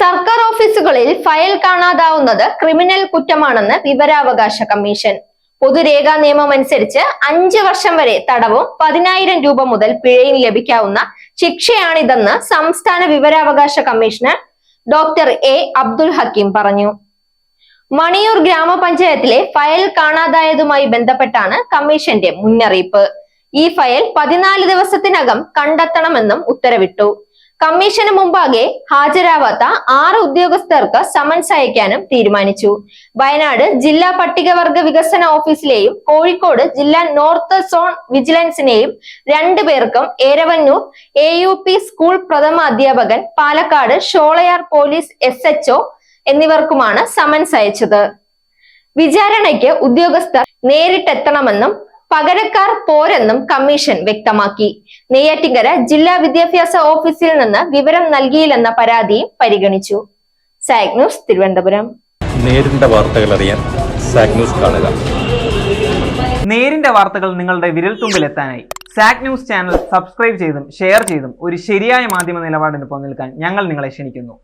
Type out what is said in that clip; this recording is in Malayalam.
സർക്കാർ ഓഫീസുകളിൽ ഫയൽ കാണാതാവുന്നത് ക്രിമിനൽ കുറ്റമാണെന്ന് വിവരാവകാശ കമ്മീഷൻ. പൊതുരേഖാ നിയമം അനുസരിച്ച് അഞ്ച് വർഷം വരെ തടവും പതിനായിരം രൂപ മുതൽ പിഴയും ലഭിക്കാവുന്ന ശിക്ഷയാണിതെന്ന് സംസ്ഥാന വിവരാവകാശ commissioner doctor A Abdul Hakeem പറഞ്ഞു. മണിയൂർ ഗ്രാമപഞ്ചായത്തിലെ ഫയൽ കാണാതായതുമായി ബന്ധപ്പെട്ടാണ് കമ്മീഷന്റെ മുന്നറിയിപ്പ്. ഈ ഫയൽ പതിനാല് ദിവസത്തിനകം കണ്ടെത്തണമെന്നും ഉത്തരവിട്ടു. കമ്മീഷന് മുമ്പാകെ ഹാജരാവാത്ത ആറ് ഉദ്യോഗസ്ഥർക്ക് സമൻസ് അയക്കാനും തീരുമാനിച്ചു. വയനാട് ജില്ലാ പട്ടികവർഗ വികസന ഓഫീസിലെയും കോഴിക്കോട് ജില്ലാ നോർത്ത് സോൺ വിജിലൻസിനെയും രണ്ടു പേർക്കും Eravannur A U P school പ്രഥമ അധ്യാപകൻ Palakkad Sholayar police S H O എന്നിവർക്കുമാണ് summons അയച്ചത്. വിചാരണയ്ക്ക് ഉദ്യോഗസ്ഥർ നേരിട്ടെത്തണമെന്നും പകരക്കാർ പോരെന്നും കമ്മീഷൻ വ്യക്തമാക്കി. നെയ്യാറ്റിങ്കര ജില്ലാ വിദ്യാഭ്യാസ ഓഫീസിൽ നിന്ന് വിവരം നൽകിയില്ലെന്ന പരാതിയും പരിഗണിച്ചു. സാഗ് ന്യൂസ് തിരുവനന്തപുരം. നേരിന്റെ വാർത്തകൾ അറിയാൻ സാഗ് ന്യൂസ് കാണുക. നേരിന്റെ വാർത്തകൾ നിങ്ങളുടെ വിരൽത്തുമ്പിൽ എത്താനായി സാക് ന്യൂസ് ചാനൽ സബ്സ്ക്രൈബ് ചെയ്തും ഷെയർ ചെയ്തും ഒരു ശരിയായ മാധ്യമ നിലപാടിന് പോകാൻ ഞങ്ങൾ നിങ്ങളെ ക്ഷണിക്കുന്നു.